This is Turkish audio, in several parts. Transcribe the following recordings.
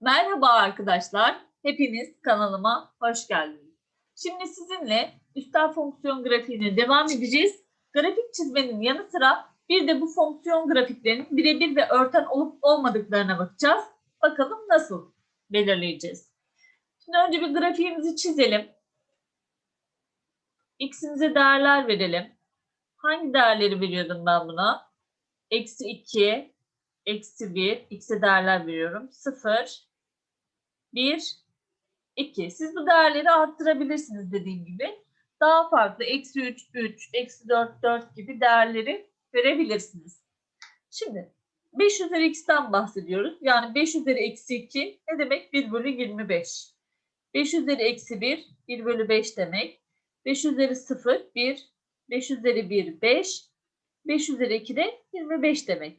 Merhaba arkadaşlar. Hepiniz kanalıma hoş geldiniz. Şimdi sizinle üstel fonksiyon grafiğine devam edeceğiz. Grafik çizmenin yanı sıra bir de bu fonksiyon grafiklerinin birebir ve örten olup olmadıklarına bakacağız. Bakalım nasıl belirleyeceğiz. Şimdi önce bir grafiğimizi çizelim. X'imize değerler verelim. Hangi değerleri veriyordum ben buna? Eksi 2, eksi 1, x'e değerler veriyorum. 0, 1, 2. Siz bu değerleri arttırabilirsiniz dediğim gibi. Daha farklı eksi 3, 3, eksi 4, 4 gibi değerleri verebilirsiniz. Şimdi 5 üzeri x'ten bahsediyoruz. Yani 5 üzeri eksi 2 ne demek? 1 bölü 25. 5 üzeri eksi 1, 1 bölü 5 demek. 5 üzeri 0, 1, 5 üzeri 1, 5, 5 üzeri 2 de 25 demek.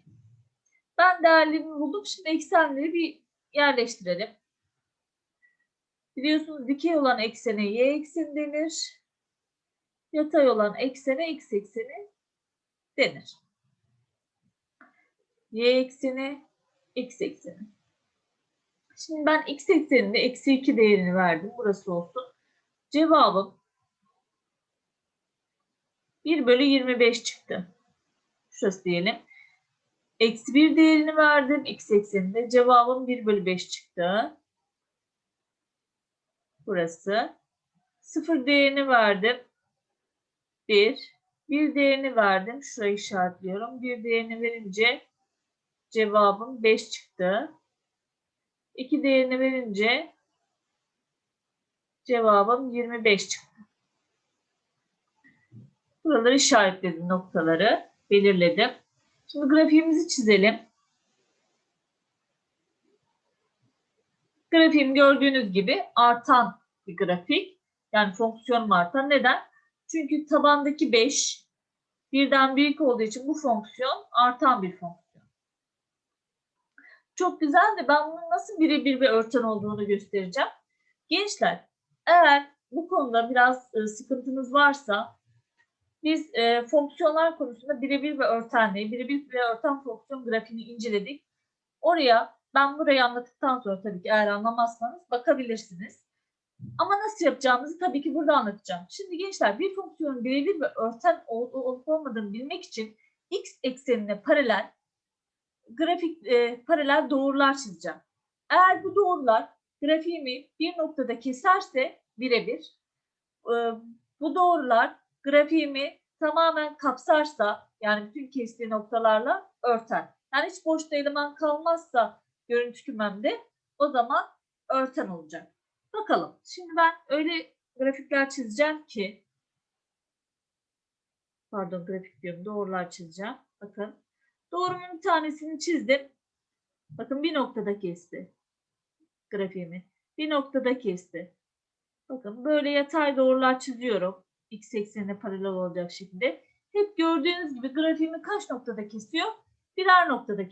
Ben değerlerimi buldum. Şimdi eksenleri bir yerleştirelim. Biliyorsunuz dikey olan eksene y ekseni denir. Yatay olan eksene x ekseni denir. Y ekseni, x ekseni. Şimdi ben x ekseninde eksi 2 değerini verdim. Burası olsun. Cevabım 1 bölü 25 çıktı. Şurası diyelim. Eksi 1 değerini verdim. X ekseninde. Cevabım 1 bölü 5 çıktı. Burası. 0 değerini verdim. 1. 1 değerini verdim. Şurayı işaretliyorum. 1 değerini verince cevabım 5 çıktı. 2 değerini verince cevabım 25 çıktı. Buraları işaretledim noktaları. Belirledim. Şimdi grafiğimizi çizelim. Grafiğim gördüğünüz gibi artan bir grafik. Yani fonksiyon artan. Neden? Çünkü tabandaki 5 birden büyük olduğu için bu fonksiyon artan bir fonksiyon. Çok güzel de ben bunun nasıl birebir ve örten olduğunu göstereceğim. Gençler eğer bu konuda biraz e, sıkıntınız varsa biz e, fonksiyonlar konusunda birebir ve örtenliği, birebir ve örten fonksiyon grafiğini inceledik. Oraya ben burayı anlattıktan sonra tabii ki eğer anlamazsanız bakabilirsiniz. Ama nasıl yapacağımızı tabii ki burada anlatacağım. Şimdi gençler bir fonksiyonun birebir ve örten olup olmadığını bilmek için x eksenine paralel grafik e, paralel doğrular çizeceğim. Eğer bu doğrular grafiğimi bir noktada keserse birebir, e, bu doğrular grafiğimi tamamen kapsarsa yani bütün kestiği noktalarla örten. Yani hiç boşta eleman kalmazsa görüntü kümemde o zaman örten olacak. Bakalım. Şimdi ben öyle grafikler çizeceğim ki pardon grafik diyorum doğrular çizeceğim. Bakın. Doğrumun bir tanesini çizdim. Bakın bir noktada kesti. Grafiğimi. Bir noktada kesti. Bakın böyle yatay doğrular çiziyorum x eksenine paralel olacak şekilde. Hep gördüğünüz gibi grafiğimi kaç noktada kesiyor? Birer noktada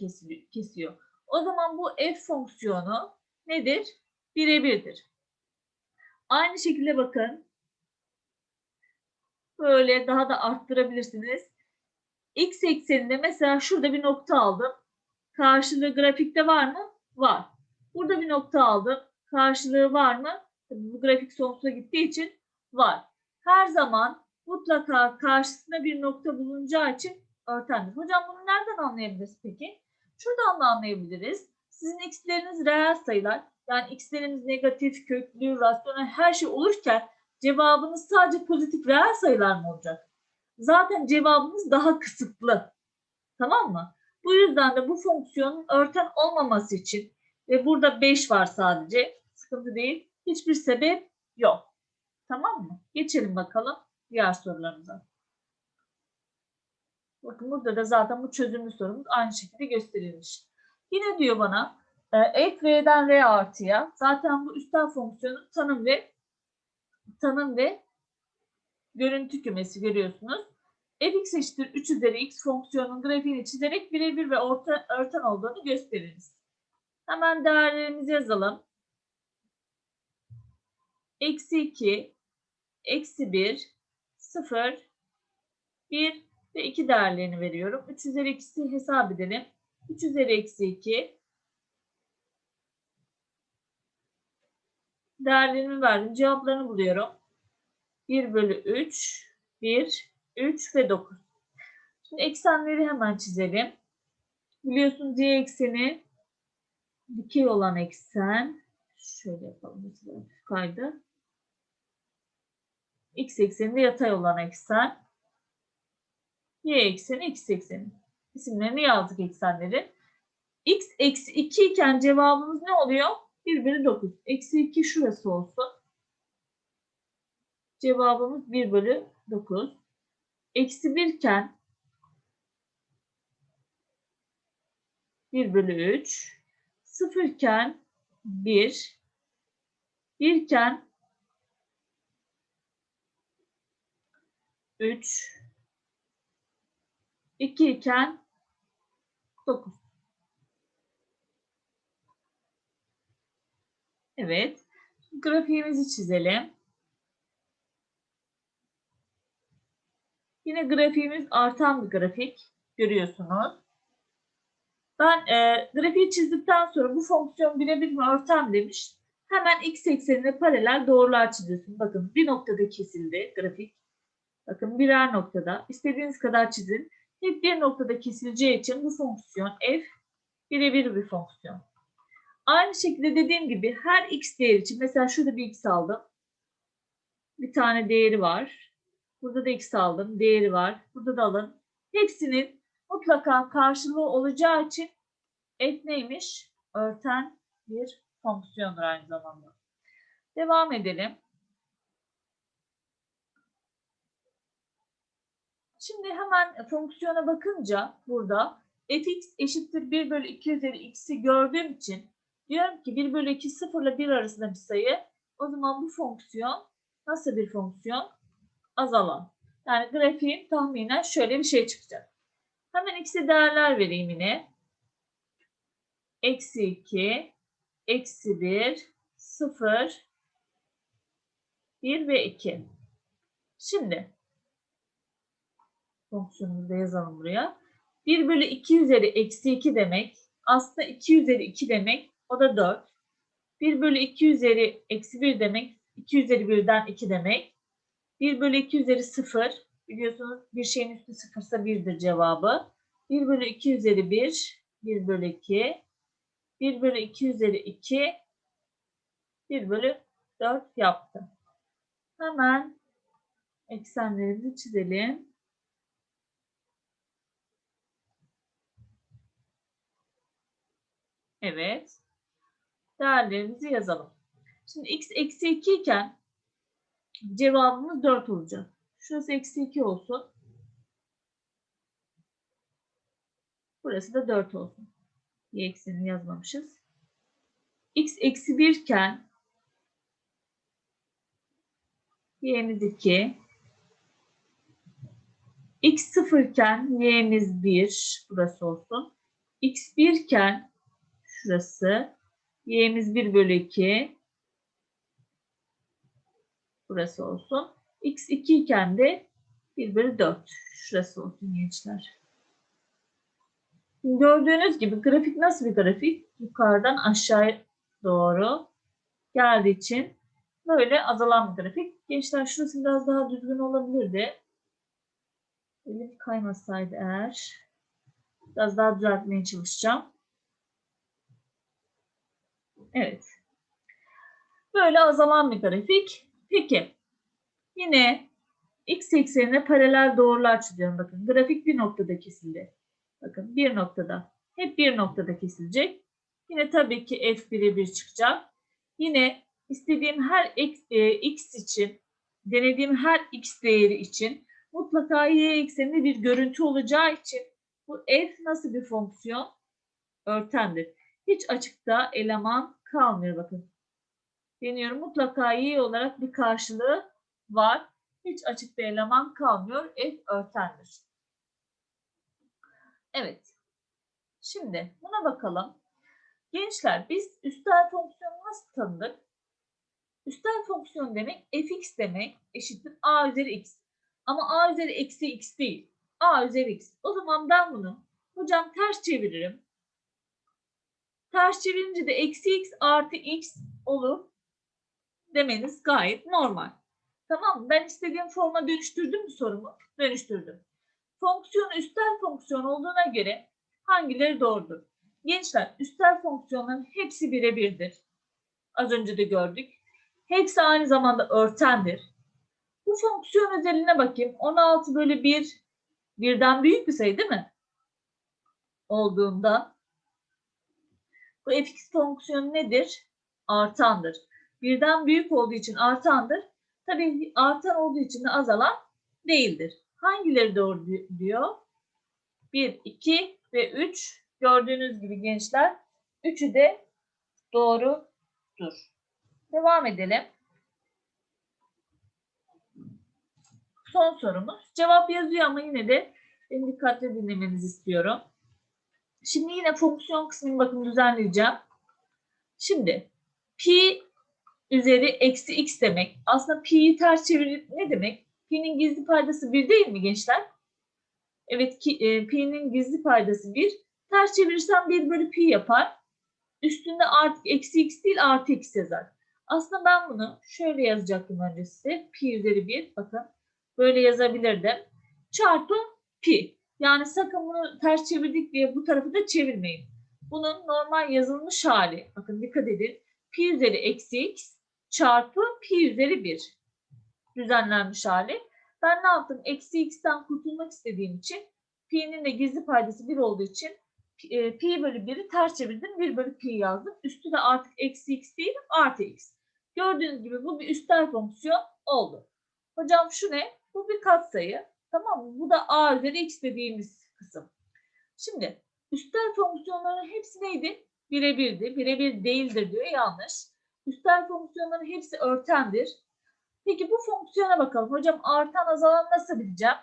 kesiyor. O zaman bu f fonksiyonu nedir? Birebirdir. Aynı şekilde bakın. Böyle daha da arttırabilirsiniz. X ekseninde mesela şurada bir nokta aldım. Karşılığı grafikte var mı? Var. Burada bir nokta aldım. Karşılığı var mı? Tabii bu grafik sonsuza gittiği için var her zaman mutlaka karşısında bir nokta bulunacağı için örtendir. Hocam bunu nereden anlayabiliriz peki? Şuradan da anlayabiliriz. Sizin x'leriniz reel sayılar. Yani x'leriniz negatif, köklü, rasyonel her şey olurken cevabınız sadece pozitif reel sayılar mı olacak? Zaten cevabınız daha kısıtlı. Tamam mı? Bu yüzden de bu fonksiyonun örten olmaması için ve burada 5 var sadece sıkıntı değil. Hiçbir sebep yok. Tamam mı? Geçelim bakalım diğer sorularımıza. Bakın burada da zaten bu çözümlü sorumuz aynı şekilde gösterilmiş. Yine diyor bana f v'den r artıya zaten bu üstel fonksiyonun tanım ve tanım ve görüntü kümesi görüyorsunuz. fx eşittir 3 üzeri x fonksiyonun grafiğini çizerek birebir ve orta, örten olduğunu gösteririz. Hemen değerlerimizi yazalım. Eksi 2, eksi 1, 0, 1 ve 2 değerlerini veriyorum. 3 üzeri x'i hesap edelim. 3 üzeri eksi 2 Değerlerimi verdim. Cevaplarını buluyorum. 1 bölü 3, 1, 3 ve 9. Şimdi eksenleri hemen çizelim. Biliyorsunuz y ekseni dikey olan eksen. Şöyle yapalım. Kaydı. X ekseninde yatay olan eksen. Y ekseni, X ekseni. İsimlerini yazdık eksenleri. X eksi 2 iken cevabımız ne oluyor? 1 bölü 9. Eksi 2 şurası olsun. Cevabımız 1 bölü 9. Eksi 1 iken 1 bölü 3. 0 iken 1. 1 iken 3. 2 iken 9. Evet. Grafiğimizi çizelim. Yine grafiğimiz artan bir grafik. Görüyorsunuz. Ben e, grafiği çizdikten sonra bu fonksiyon birebir mi örten demiş. Hemen x eksenine paralel doğrular çiziyorsun. Bakın bir noktada kesildi grafik. Bakın birer noktada. İstediğiniz kadar çizin. Hep bir noktada kesileceği için bu fonksiyon f birebir bir fonksiyon. Aynı şekilde dediğim gibi her x değeri için mesela şurada bir x aldım. Bir tane değeri var. Burada da x aldım. Değeri var. Burada da alın. Hepsinin mutlaka karşılığı olacağı için f neymiş? Örten bir fonksiyondur aynı zamanda. Devam edelim. Şimdi hemen fonksiyona bakınca burada fx eşittir 1 bölü 2 üzeri x'i gördüğüm için diyorum ki 1 bölü 2 0 ile 1 arasında bir sayı. O zaman bu fonksiyon nasıl bir fonksiyon? Azalan. Yani grafiğim tahminen şöyle bir şey çıkacak. Hemen x'e değerler vereyim yine. Eksi 2, eksi 1, 0, 1 ve 2. Şimdi fonksiyonumuzu yazalım buraya. 1 bölü 2 üzeri eksi 2 demek. Aslında 2 üzeri 2 demek. O da 4. 1 bölü 2 üzeri eksi 1 demek. 2 üzeri 1'den 2 demek. 1 bölü 2 üzeri 0. Biliyorsunuz bir şeyin üstü sıfırsa 1'dir cevabı. 1 bölü 2 üzeri 1. 1 bölü 2. 1 bölü 2 üzeri 2. 1 bölü 4 yaptı. Hemen eksenlerimizi çizelim. Evet. Değerlerimizi yazalım. Şimdi x eksi 2 iken cevabımız 4 olacak. Şurası eksi 2 olsun. Burası da 4 olsun. Y eksenini yazmamışız. x eksi 1 iken y'miz 2. x 0 iken y'miz 1. Burası olsun. x 1 iken şurası. y'miz 1 bölü 2. Burası olsun. x 2 iken de 1 bölü 4. Şurası olsun gençler. Gördüğünüz gibi grafik nasıl bir grafik? Yukarıdan aşağıya doğru geldiği için böyle azalan bir grafik. Gençler şurası biraz daha düzgün olabilirdi. Elim kaymasaydı eğer. Biraz daha düzeltmeye çalışacağım. Evet. Böyle azalan bir grafik. Peki. Yine x eksenine paralel doğrular çiziyorum. Bakın grafik bir noktada kesildi. Bakın bir noktada. Hep bir noktada kesilecek. Yine tabii ki f birebir çıkacak. Yine istediğim her e, x için, denediğim her x değeri için mutlaka y ekseninde bir görüntü olacağı için bu f nasıl bir fonksiyon? Örtendir. Hiç açıkta eleman kalmıyor bakın. Deniyorum mutlaka y olarak bir karşılığı var. Hiç açıkta eleman kalmıyor. F örtendir. Evet. Şimdi buna bakalım. Gençler biz üstel fonksiyonu nasıl tanıdık? Üstel fonksiyon demek fx demek eşittir a üzeri x. Ama a üzeri eksi x değil. a üzeri x. O zaman ben bunu hocam ters çeviririm. Ters çevirince de eksi x artı x olur. demeniz gayet normal. Tamam mı? Ben istediğim forma dönüştürdüm mü sorumu? Dönüştürdüm. Fonksiyon üstel fonksiyon olduğuna göre hangileri doğrudur? Gençler üstel fonksiyonların hepsi birebirdir. Az önce de gördük. Hepsi aynı zamanda örtendir. Bu fonksiyon özeline bakayım. 16 bölü 1 birden büyük bir sayı değil mi? Olduğunda bu fx fonksiyonu nedir? Artandır. Birden büyük olduğu için artandır. Tabii artan olduğu için de azalan değildir. Hangileri doğru di- diyor? 1, 2 ve 3. Gördüğünüz gibi gençler üçü de doğrudur. Devam edelim. Son sorumuz. Cevap yazıyor ama yine de beni dikkatli dinlemenizi istiyorum. Şimdi yine fonksiyon kısmını bakın düzenleyeceğim. Şimdi pi üzeri eksi x demek. Aslında pi'yi ters çevirip ne demek? Pi'nin gizli paydası 1 değil mi gençler? Evet e, pi'nin gizli paydası 1. Ters çevirirsem 1 bölü pi yapar. Üstünde artık eksi x değil artı x yazar. Aslında ben bunu şöyle yazacaktım önce. Pi üzeri 1 bakın böyle yazabilirdim. Çarpı pi. Yani sakın bunu ters çevirdik diye bu tarafı da çevirmeyin. Bunun normal yazılmış hali. Bakın dikkat edin. Pi üzeri eksi x çarpı pi üzeri 1. Düzenlenmiş hali. Ben ne yaptım? Eksi x'ten kurtulmak istediğim için pi'nin de gizli paydası 1 olduğu için e, pi bölü 1'i ters çevirdim. 1 bölü pi yazdım. Üstü de artık eksi x değil artı x. Gördüğünüz gibi bu bir üstel fonksiyon oldu. Hocam şu ne? Bu bir katsayı. Tamam mı? Bu da a üzeri x dediğimiz kısım. Şimdi üstel fonksiyonların hepsi neydi? Birebirdi. Birebir değildir diyor. Yanlış. Üstel fonksiyonların hepsi örtendir. Peki bu fonksiyona bakalım. Hocam artan azalan nasıl bileceğim?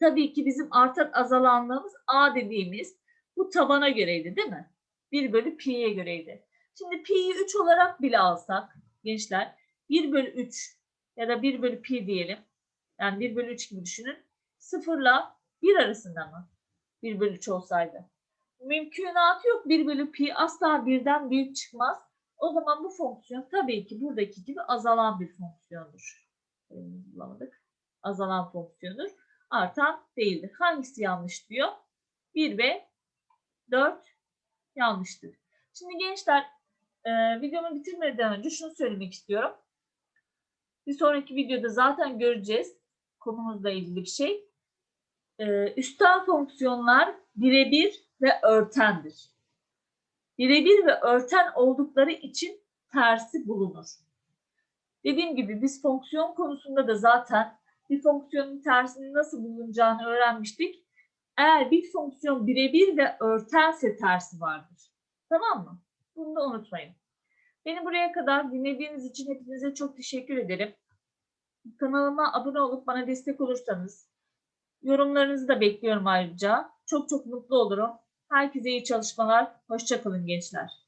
Tabii ki bizim artan azalanlığımız a dediğimiz bu tabana göreydi değil mi? 1 bölü pi'ye göreydi. Şimdi pi'yi 3 olarak bile alsak gençler 1 bölü 3 ya da 1 bölü pi diyelim. Yani 1 bölü 3 gibi düşünün. 0 ile 1 arasında mı? 1 bölü 3 olsaydı. Mümkünatı yok 1 bölü pi asla birden büyük çıkmaz. O zaman bu fonksiyon tabii ki buradaki gibi azalan bir fonksiyondur. Bulamadık. Azalan fonksiyondur. Artan değildir. Hangisi yanlış diyor? 1 ve 4 yanlıştır. Şimdi gençler e, videomu bitirmeden önce şunu söylemek istiyorum. Bir sonraki videoda zaten göreceğiz konumuzla ilgili bir şey. E, üstel fonksiyonlar birebir ve örtendir. Birebir ve örten oldukları için tersi bulunur. Dediğim gibi biz fonksiyon konusunda da zaten bir fonksiyonun tersinin nasıl bulunacağını öğrenmiştik. Eğer bir fonksiyon birebir ve örtense tersi vardır. Tamam mı? Bunu da unutmayın. Beni buraya kadar dinlediğiniz için hepinize çok teşekkür ederim. Kanalıma abone olup bana destek olursanız, yorumlarınızı da bekliyorum ayrıca. Çok çok mutlu olurum. Herkese iyi çalışmalar. Hoşçakalın gençler.